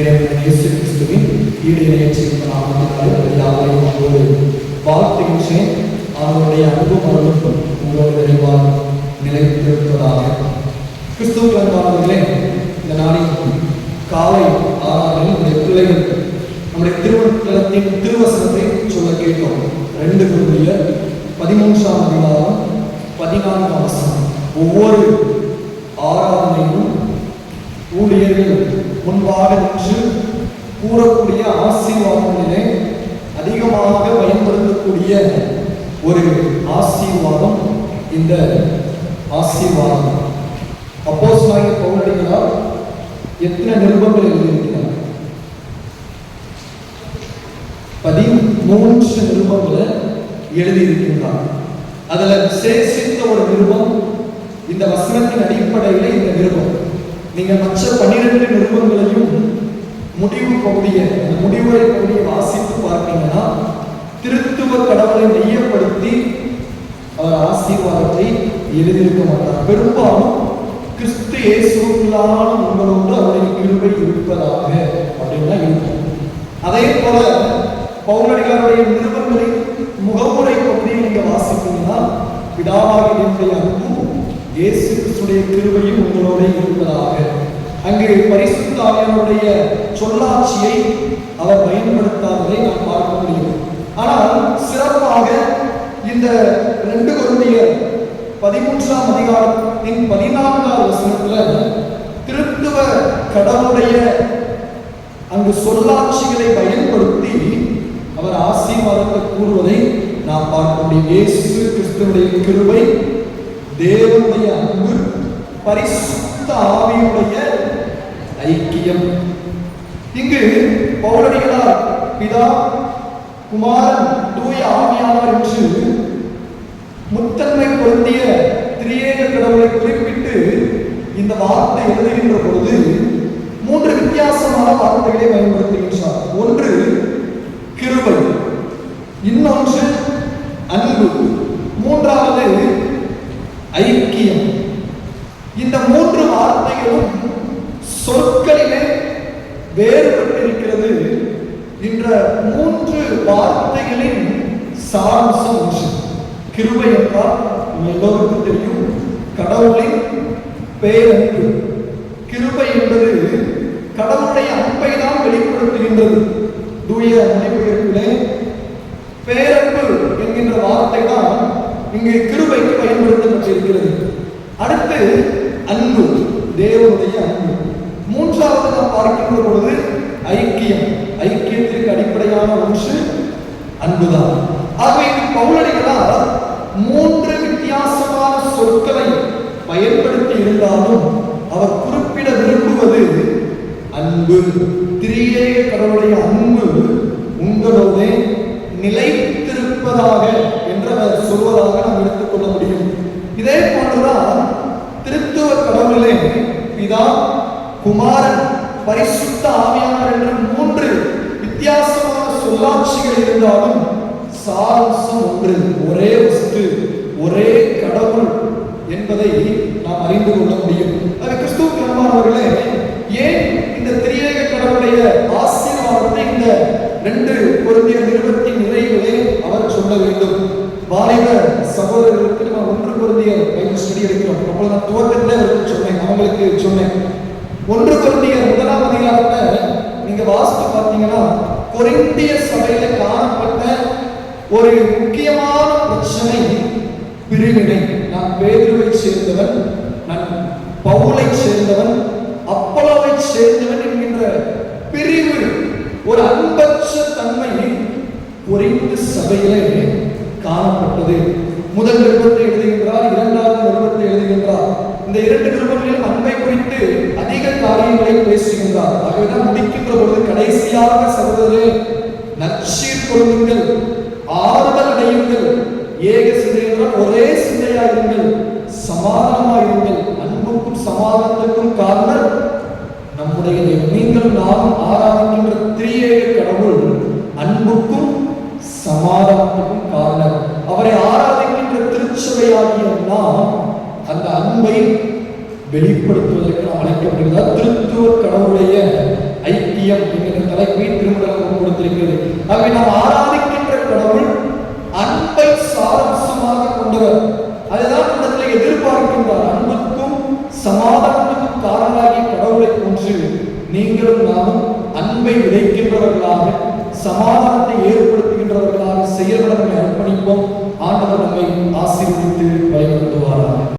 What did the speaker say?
இறைவன் இயேசு கிறிஸ்துவின் ஈடு இணையச்சின் நாமத்தினாலே எல்லாரையும் அன்போடு வாழ்த்துகின்றேன். அவருடைய அன்பு அருளும் உங்களோடு நிறைவாக நிலைத்திருப்பதாக கிறிஸ்துவ அன்பானவர்களே இந்த நாளில் காலை ஆறாவில் நம்முடைய பிள்ளைகள் நம்முடைய திருவள்ளத்தின் திருவசனத்தை சொல்ல கேட்டோம். ரெண்டு குருவிய பதிமூன்றாம் அதிகாரம் பதினான்காம் வசனம். ஒவ்வொரு ஆராதனையும் ஊழியர்கள் முன்பாக நின்று கூறக்கூடிய ஆசீர்வாதங்களிலே அதிகமாக பயன்படுத்தக்கூடிய ஒரு ஆசீர்வாதம் இந்த ஆசீர்வாதம். அப்போஸ் நாயக பவுலடிகளால் எத்தனை நிருபங்கள் எழுதியிருக்கிறார்? பதிமூன்று நிருபங்களை எழுதியிருக்கின்றார். அதில் சேசித்த ஒரு நிருபம் இந்த வசனத்தின் அடிப்படையில் இந்த நிருபம். நீங்கள் மற்ற பன்னிரண்டு நிருபங்களையும் முடிவு பகுதியை அந்த முடிவுரை பகுதியை வாசித்து பார்த்தீங்கன்னா திருத்துவ கடவுளை மையப்படுத்தி அவர் ஆசீர்வாதத்தை எழுதியிருக்க மாட்டார். பெரும்பாலும் கிறிஸ்து இயேசுக்களான உங்களோடு அவருடைய கிருபை இருப்பதாக அப்படின்னா இருக்கும் அதே போல பௌரடிகளுடைய நிருபங்களின் முகமுறை பகுதியை நீங்கள் வாசிப்பீங்கன்னா பிதாவாகி என்னுடைய இயேசு கிறிஸ்துடைய கிருபையும் உங்களோட இருப்பதாக. அங்கு பரிசுத்தாவியனுடைய சொல்லாட்சியை அவர் பயன்படுத்தாததை நாம் பார்க்க முடியும். ஆனால் சிறப்பாக இந்த ரெண்டு குழந்தையர் பதிமூன்றாம் அதிகாரத்தின் பதினான்காவது வசனத்துல திருத்துவ கடவுளுடைய அங்கு சொல்லாட்சிகளை பயன்படுத்தி அவர் ஆசீர்வாதத்தை கூறுவதை நாம் பார்க்க முடியும். இயேசு கிறிஸ்துவனுடைய கிருபை தேவனுடைய அன்பு பரிசுத்த ஆவியுடைய ஐக்கியம். இங்கு பௌரடிகளார் பிதா குமாரன் தூய ஆவியானவர் என்று முத்தன்மை பொருந்திய திரியேக கடவுளை குறிப்பிட்டு இந்த வார்த்தை எழுதுகின்ற பொழுது மூன்று வித்தியாசமான வார்த்தைகளை பயன்படுத்துகின்றார். ஒன்று கிருபை. இன்னொன்று அன்பு மூன்றாவது ஐக்கியம் இந்த மூன்று வார்த்தைகளும் சொற்களிலே வேறுபட்டிருக்கிறது என்ற மூன்று வார்த்தைகளின் சாராம்சம் ஒன்று கிருபை என்றால் எல்லோருக்கும் தெரியும். கடவுளின் பேரன்பு. கிருபை என்பது கடவுளுடைய அன்பை தான் வெளிப்படுத்துகின்றது. தூய மொழிபெயர்ப்பிலே பேரன்பு என்கின்ற வார்த்தை தான் இங்கு கிருபைக்கு பயன்படுத்தப்பட்டிருக்கிறது. அடுத்து அன்பு தேவனுடைய அன்பு. மூன்றாவது நாம் பார்க்கின்ற பொழுது ஐக்கியம். ஐக்கியம் ஐக்கியத்திற்கு அடிப்படையான ஒன்று அன்புதான். ஆகவே இது பவுலடிகளால் மூன்று வித்தியாசமான சொற்களை பயன்படுத்தி இருந்தாலும் அவர் குறிப்பிட விரும்புவது அன்பு. திரியே கடவுளுடைய அன்பு உங்களோடு நிலைத்திருப்பதாக என்று அவர் சொல்வதாக நாம் எடுத்துக்கொள்ள முடியும் இதே போன்றுதான் திருத்துவ கடவுளிலே பிதா குமாரன் பரிசுத்த ஆவியானவர் என்று மூன்று வித்தியாசமான சொல்லாட்சிகள் இருந்தாலும் சாரம்சம் ஒன்று ஒரே வஸ்து ஒரே கடவுள் என்பதை நாம் அறிந்து கொள்ள முடியும். அது கிறிஸ்துவ பெருமானவர்களே ஏன் இந்த திரியேக கடவுளுடைய ஆசீர்வாதத்தை இந்த ரெண்டு பொருந்திய நிறுவனத்தின் நிறைவிலே அவர் சொல்ல வேண்டும்? வாலிப சகோதரர்களுக்கு நம்ம ஒன்று பொருந்திய பைபிள் ஸ்டடி எடுக்கிறோம். அப்போ நான் துவக்கத்தில் அவருக்கு சொன்னேன் அவங்களுக்கு சொன்னேன். ஒன்று பொருந்திய முதலாம் அதிகாரத்தை நீங்க வாசித்து பார்த்தீங்கன்னா கொரிந்திய சபையில காணப்பட்ட ஒரு முக்கியமான பிரச்சனை பிரிவினை. நான் பேதுருவை சேர்ந்தவன் நான் பவுலை சேர்ந்தவன் அப்பளவை சேர்ந்தவன் என்கின்ற பிரிவு ஒரு அன்பற்ற தன்மை குறைந்து சபையிலே காணப்பட்டது. முதல் நிருபத்தை எழுதுகின்றார் இரண்டாவது நிருபத்தை எழுதுகின்றார். இந்த இரண்டு நிருபங்களிலும் அன்பை குறித்து அதிக காரியங்களை பேசுகின்றார். ஆகவேதான் முடிக்கின்ற பொழுது கடைசியாக சகோதரே நற்சீர் கொள்ளுங்கள் ஆறுதல் அடையுங்கள் ஏக சிந்தையுடன் ஒரே சிந்தையாயிருங்கள் சமாதானமாயிருங்கள் அன்புக்கும் சமாதானத்துக்கும் காரணம் நம்முடைய நீங்கள் நாம் ஆராதிக்கின்ற திரியேக கடவுள் அன்புக்கும் சமாதானத்துக்கும் காரணம். அவரை ஆராதிக்கின்ற திருச்சபையாகிய நாம் அந்த அன்பை வெளிப்படுத்துவதற்கு நாம் அழைக்கப்படுகிறார் திருத்துவ கடவுளுடைய ஐக்கிய ஐக்கியம் என்கிற தலைப்பை திருமணம் கொடுத்திருக்கிறது. ஆகவே நாம் ஆராதிக்கின்ற கடவுள் அன்பை சாரம்சமாக கொண்டவர். அதுதான் இடத்துல எதிர்பார்க்கின்றார். அன்புக்கும் சமாதானத்துக்கும் காரணமாகிய கடவுளை போன்று நீங்களும் நானும் அன்பை விதைக்கின்றவர்களாக சமாதானத்தை ஏற்படுத்துகின்றவர்களாக செயல்பட அர்ப்பணிப்போம். ஆண்டவர் நம்மை ஆசீர்வதித்து வழிநடத்துவார்